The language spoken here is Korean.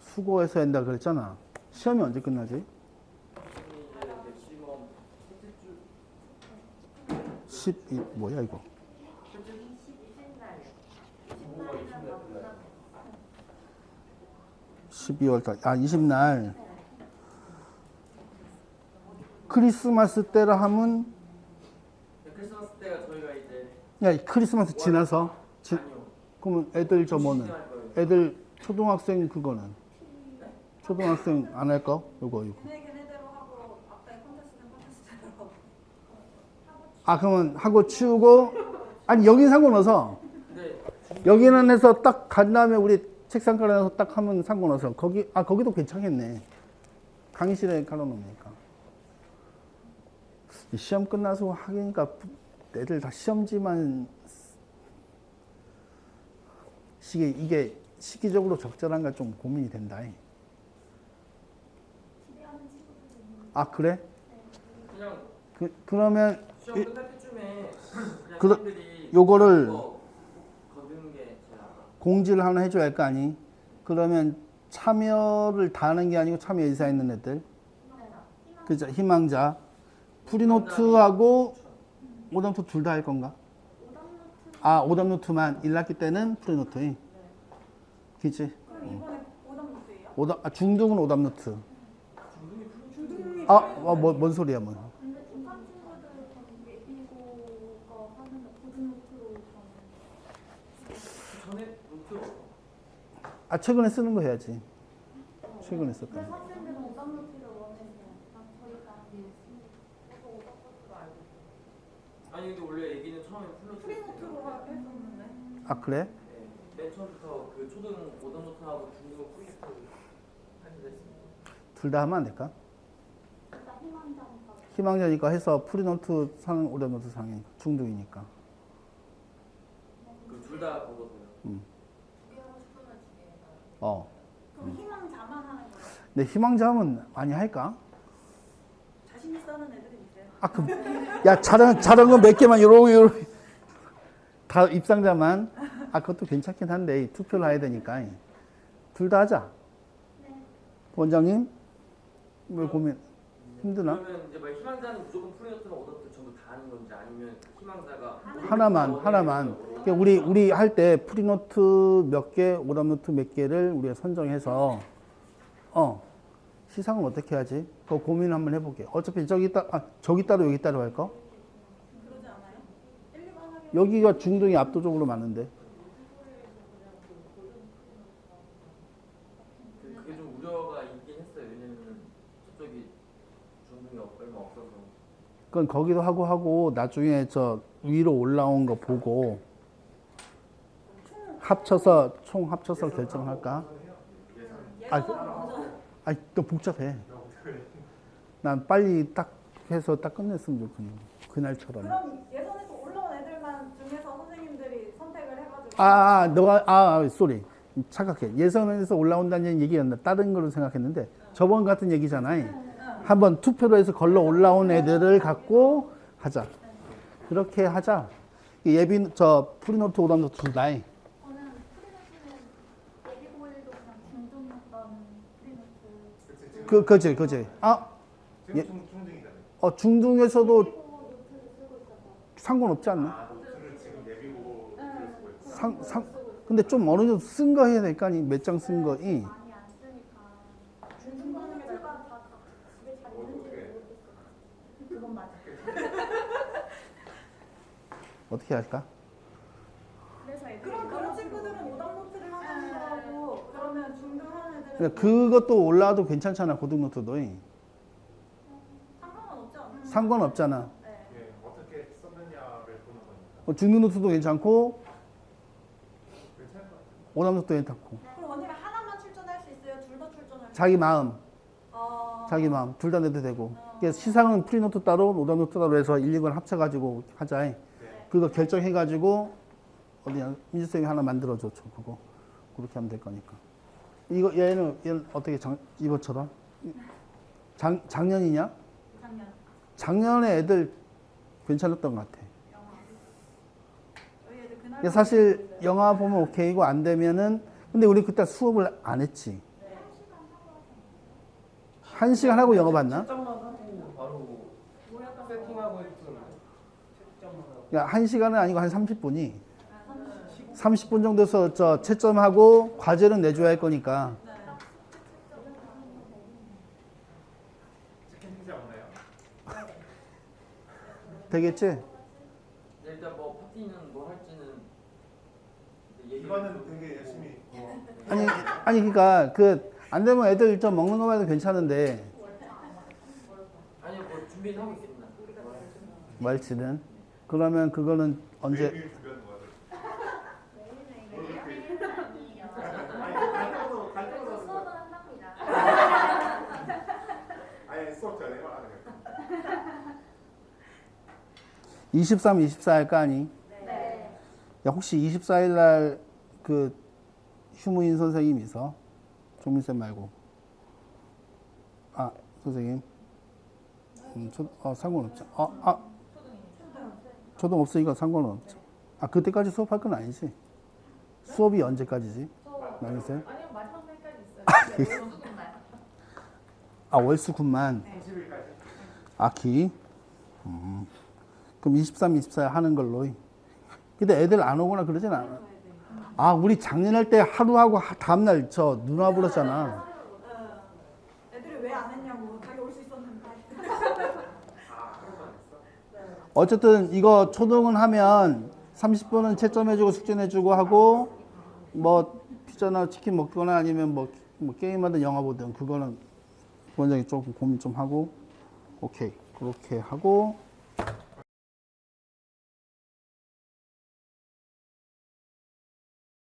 수고해서 한다 그랬잖아. 시험이 언제 끝나지? 12 뭐야 이거? 부모가 20날 끝나요. 12월 달, 아, 20날. 크리스마스 때라 하면, 크리스마스 때가 저희가 이제 야, 크리스마스 지나서? 지. 그러면 애들 저 뭐는? 애들 초등학생 그거는? 초등학생 안할 거? 요거, 콘테스트대로 아, 그러면 하고 치우고, 아니, 여긴 상관없어. 여기는 해서 딱 간 다음에 우리 책상 깔아놔서 딱 하면 상관없어. 거기, 아, 거기도 괜찮겠네. 강의실에 깔아놓으니까. 시험 끝나서 하기니까 애들 다 시험지만 이게 시기적으로 적절한가 좀 고민이 된다. 아, 그래? 그냥 그, 그러면 시험 이- 끝날 때쯤에 그냥 그러- 사람들이 요거를 이거 거두는 게 제일 나아. 공지를 하나 해줘야 할 거 아니? 그러면 참여를 다 하는 게 아니고 참여 의사 있는 애들. 그죠? 희망자. 프리노트하고 오답노트 둘 다 할 건가? 아, 오답노트만 1학기 때는 프리노트. 그치? 그럼 이번에 오답 노트예요? 오답, 아, 중등은 오답 노트. 중등이 아, 아 뭐, 뭔 소리야, 뭐. 노트 아, 최근에 쓰는 거 해야지. 최근에 아, 있어요. 아니 근데 원래 얘기는 처음에 플러스 프리노트로 하- 했었는데 아, 그래? 네, 맨 처음부터 그 초등 오던 노트하고 중등 프리노트 하기로 했습니다. 둘 다 하면 안 될까? 희망자니까 해서 프리노트 상은 오답노트 상이 중등이니까. 그둘다 먹어서요. 어. 그럼 희망자만 하는 거예요? 근데 희망자 하면 많이 할까? 자신 있어 하는 애들이 있어요? 아, 그, 야, 잘한, 잘한 거몇 개만, 요러, 요러. 다 입상자만. 아, 그것도 괜찮긴 한데, 이 투표를 해야 되니까. 둘 다 하자. 원장님? 왜 고민, 힘드나? 그러면 이제 뭐 희망자는 무조건 프리노트랑 오더트 전부 다 하는 건지 아니면 희망자가 하나만, 하나만. 그러니까 우리, 우리 할 때 프리노트 몇 개, 오답노트 몇 개를 우리가 선정해서, 어, 시상은 어떻게 하지? 그거 고민 한번 해볼게. 어차피 저기 따, 아, 저기 따로 여기 따로 할 거? 그러지 않아요? 1, 2번 하기 여기가 중등이 압도적으로 많은데. 그- 그게 좀 우려가 있긴 했어요. 왜냐면 저쪽이 중등이 없- 얼마 없어서. 그건 거기도 하고 하고 나중에 저 위로 올라온 거 보고 합쳐서 총 합쳐서 결정할까? 아, 아, 또 복잡해. 난 빨리 딱 해서 딱 끝냈으면 좋겠네. 그날처럼. 그럼 예선에서 올라온 애들만 중에서 선생님들이 선택을 해가지고 아, 아 너가 아, 아, 쏘리. 착각해. 예선에서 올라온다는 얘기였나? 다른 걸로 생각했는데 저번 같은 얘기잖아. 한번 투표로 해서 걸러 올라온 애들을 갖고 하자. 그렇게 하자. 예비 저 프리노트 오답노트 둘 다. 해. 저는 프리노트는 예비고일도 그냥 중등이었던 프리노트 그 그지 그지. 아, 예. 어 중등에서도 상관없지 않나? 아. 상, 상, 근데 좀 어느 정도 쓴 거 해야 아니? 몇장 쓴 거이. 많이 안 쓰니까 중등 노트가 다 집에 잘 있는지 모르겠어요. 그건 맞아. 어떻게 할까? 그래서 애들이 그럼 그런 친구들은 오답 노트를 하는 거고 그러면 중등 하는 애들은 그러니까 그것도 올라와도 괜찮잖아 고등노트도. 상관은 없지 않아요? 상관없잖아. 네. 예, 어떻게 썼느냐를 보는 거니까 어, 중등노트도 괜찮고 괜찮을 것 같아요. 오답노트도 괜찮고. 그럼 원장님 하나만 출전할 수 있어요? 둘 다 출전할 수 자기 마음, 어... 자기 마음 둘 다 내도 되고. 시상은 프리노트 따로 오답노트 따로 해서 1, 2권 합쳐가지고 하자. 네. 그거 결정해가지고 어디야 민주쌤이 하나 만들어줘 줘 그거 그렇게 하면 될 거니까. 이거 얘는 얘는 어떻게 장, 이거처럼 작 작년이냐? 작년 작년에 애들 괜찮았던 것 같아. 영화 사실 영화 보면 오케이고 안 되면은 근데 우리 그때 수업을 안 했지. 한 시간 하고 영어 봤나? 채점만 하고 바로 세팅하고 했었는데 채점만 하고 야, 한 시간은 아니고 한 30분이 30분 정도서 저 채점하고 과제는 내줘야 할 거니까 없나요? 되겠지? 일단 뭐 파티는 뭐 할지는 이거는 되게 열심히 아니 아니 그러니까 그 안 되면 애들 좀 먹는 거만 해도 괜찮은데 아니요 뭐 준비는 하고 있습니다. 말치는 그러면 그거는 언제 전에 말하는 거 23, 24 할까 아니? 네. 야 혹시 24일 날 그 휴무인 선생님 있어? 종민 쌤 말고 아 선생님 음, 저, 어, 상관없죠 아, 아 초등 없으니까 상관은 없죠 아 그때까지 수업할 건 아니지 수업이 언제까지지? 남인쌤? 아니요 마지막 날까지 있어요. 아 월수금만 30일까지 아키 음. 그럼 23, 24 하는 걸로 근데 애들 안 오거나 그러진 않아 아 우리 작년 할 때 하루 하고 하- 다음날 저 누나 불렀잖아 어, 애들이 왜 안 했냐고 자기 올 수 있었는데. 아 하루만 했어? 어쨌든 이거 초등은 하면 30분은 채점해주고 숙제내주고 하고 뭐 피자나 치킨 먹거나 아니면 뭐, 뭐 게임하든 영화 보든 그거는 원장이 조금 고민 좀 하고 오케이. 그렇게 하고